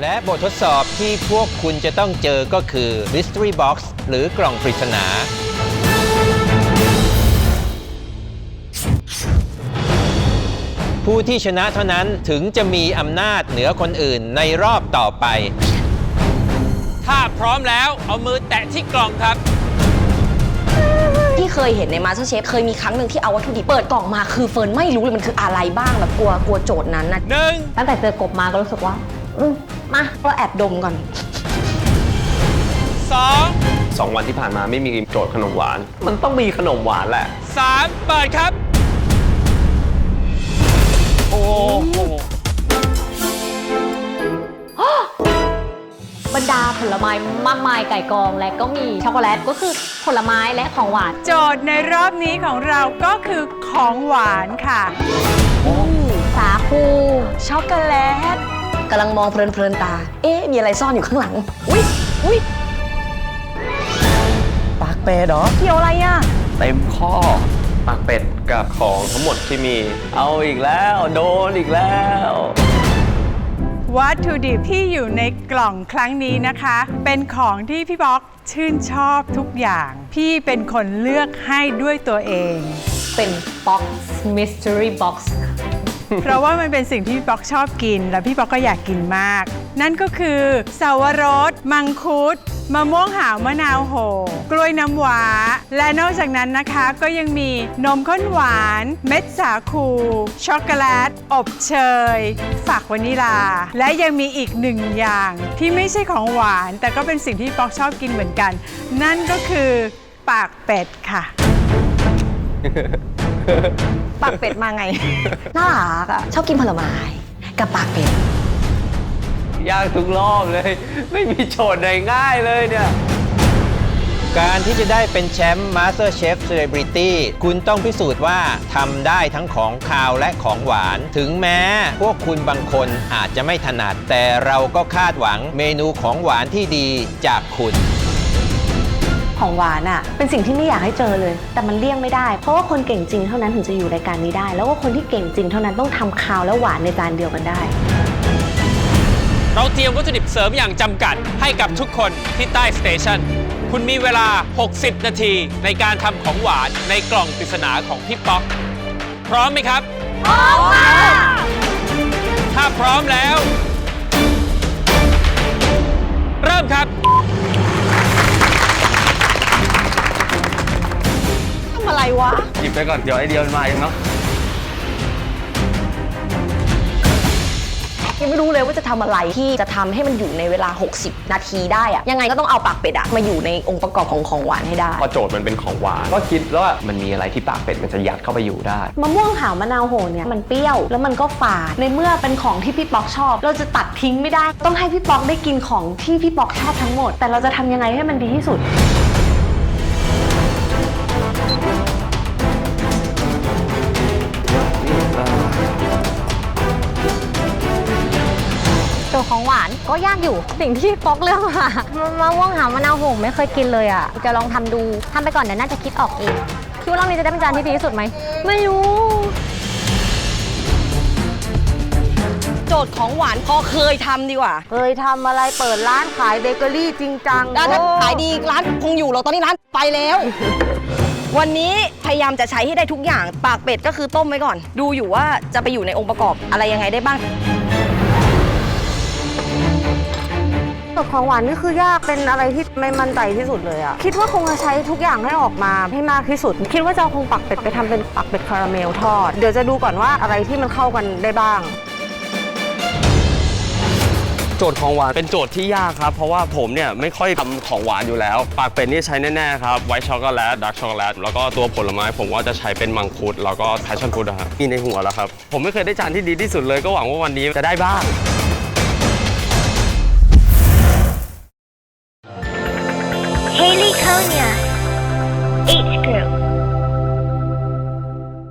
และบททดสอบที่พวกคุณจะต้องเจอก็คือ Mystery Box หรือกล่องปริศนา ผู้ที่ชนะเท่านั้นถึงจะมีอำนาจเหนือคนอื่นในรอบต่อไป ถ้าพร้อมแล้วเอามือแตะที่กล่องครับ ที่เคยเห็นในมาสเตอร์เชฟเคยมีครั้งหนึ่งที่เอาวัตถุดิบเปิดกล่องมาคือเฟิร์นไม่รู้เลยมันคืออะไรบ้างแบบกลัวกลัวโจทย์นั้นนะหนึ่งตั้งแต่เจอกบมาก็รู้สึกว่า อืมมาก็แอบดมก่อน สองสองวันที่ผ่านมาไม่มีโจทย์ขนมหวาน มันต้องมีขนมหวานแหละ สามเปิดครับ โอ้โหบรรดาผลไม้มากมายไก่กองและก็มีช็อกโกแลตก็คือผลไม้และของหวาน โจทย์ในรอบนี้ของเราก็คือของหวานค่ะ สาคูช็อกโกแลต กำลังมองเพลินๆตา เอ๊ะ มีอะไรซ่อนอยู่ข้างหลัง อุ๊ยอุ๊ยปากเป็ดเหรอ เกี่ยวอะไรอะ เต็มข้อ ปากเป็ดกับของทั้งหมดที่มี เอาอีกแล้ว โดนอีกแล้ว วัตถุดิบที่อยู่ในกล่องครั้งนี้นะคะ เป็นของที่พี่บ็อกชื่นชอบทุกอย่าง พี่เป็นคนเลือกให้ด้วยตัวเอง เป็นบ็อกซ์ mystery box เพราะว่ามันเป็นสิ่งที่พี่ป๊อกชอบกิน และพี่ป๊อกก็อยากกินมาก นั่นก็คือสาวรส มังคุดมะม่วงหาวมะนาวโห กล้วยน้ำหวาและนอกจากนั้นนะคะก็ยังมีนมข้นหวาน เม็ดสาคู ช็อกโกแลต อบเชย ฝักวานิลา และยังมีอีกหนึ่งอย่างที่ไม่ใช่ของหวาน แต่ก็เป็นสิ่งที่ป๊อกชอบกินเหมือนกัน นั่นก็คือปากเป็ดค่ะ ปากเป็ดมาไง น่ารักอะ ชอบกินผลไม้กับปากเป็ด ยากทุกรอบเลย ไม่มีโจทย์ไหนง่ายเลยเนี่ย การที่จะได้เป็นแชมป์ Master Chef Celebrity คุณต้องพิสูจน์ว่าทำได้ทั้งของคาวและของหวาน ถึงแม้พวกคุณบางคนอาจจะไม่ถนัด แต่เราก็คาดหวังเมนูของหวานที่ดีจากคุณ ของหวานอะ่ะเป็นสิ่งที่ไม่อยากให้เจอเลย แต่มันเลี่ยงไม่ได้ เพราะว่าคนเก่งจริงเท่านั้นถึงจะอยู่รายการนี้ได้ แล้วก็คนที่เก่งจริงเท่านั้นต้องทำคาวและหวานในจานเดียวกันได้ เราเตรียมวัตถุดิบเสริมอย่างจำกัดให้กับทุกคนที่ใต้สเตชันคุณมีเวลา 60 นาทีในการทำของหวานในกล่องปริศนาของพี่ป๊อก พร้อมไหมครับ พร้อมค่ะ ถ้าพร้อมแล้ว วะ หยิบไปก่อน เดี๋ยวไอเดียมันมาเองเนาะยังไม่รู้เลยว่าจะทำอะไรที่จะทำให้มันอยู่ในเวลา 60 นาทีได้อะยังไงก็ต้องเอาปากเป็ดอะมาอยู่ในองค์ประกอบของของหวานให้ได้ พอโจทย์มันเป็นของหวานก็คิดแล้วว่ามันมีอะไรที่ปากเป็ดมันจะยัดเข้าไปอยู่ได้มะม่วงหาวมะนาวโหเนี่ยมันเปรี้ยวแล้วมันก็ฝาดในเมื่อเป็นของที่พี่ป๊อกชอบ เราจะตัดทิ้งไม่ได้ ต้องให้พี่ป๊อกได้กินของที่พี่ป๊อกชอบทั้งหมด แต่เราจะทำยังไงให้มันดีที่สุด ของหวานก็ยากอยู่ สิ่งที่ป๊อกเลือกมามะม่วงหาวมะนาวโหงไม่เคยกินเลยอะจะลองทำดูทำไปก่อนเดี๋ยวน่าจะคิดออกเองคิดว่ารอบนี้จะได้เป็นจานที่ดีที่สุดไหมไม่รู้โจทย์ของหวานพอเคยทำดีกว่า เคยทำอะไรเปิดร้านขายเบเกอรี่จริงจังร้านถ้าขายดีร้านคงอยู่หรอกตอนนี้ร้านไปแล้ว วันนี้พยายามจะใช้ให้ได้ทุกอย่าง ปากเป็ดก็คือต้มไว้ก่อน ดูอยู่ว่าจะไปอยู่ในองค์ประกอบอะไรยังไงได้บ้าง สูตรของหวานนี่คือยากเป็นอะไรที่ไม่มั่นใจที่สุดเลยอะคิดว่าคงจะใช้ทุกอย่างให้ออกมาให้มากที่สุด คิดว่าจะเอาคงปักเป็ดไปทำเป็นปักเป็ดคาราเมลทอด เดี๋ยวจะดูก่อนว่าอะไรที่มันเข้ากันได้บ้าง โจทย์ของหวานเป็นโจทย์ที่ยากครับ เพราะว่าผมเนี่ยไม่ค่อยทำของหวานอยู่แล้ว ปากเป็ดนี่ใช้แน่ๆครับไวท์ช็อกโกแลตดักช็อกโกแลตแล้วก็ตัวผลไม้ผมว่าจะใช้เป็นมังคุดแล้วก็แพชชั่นฟรุตครับมีในหัวแล้วครับผมไม่เคยได้จานที่ดีที่สุดเลยก็หวังว่าวันนี้จะได้บ้าง Япония.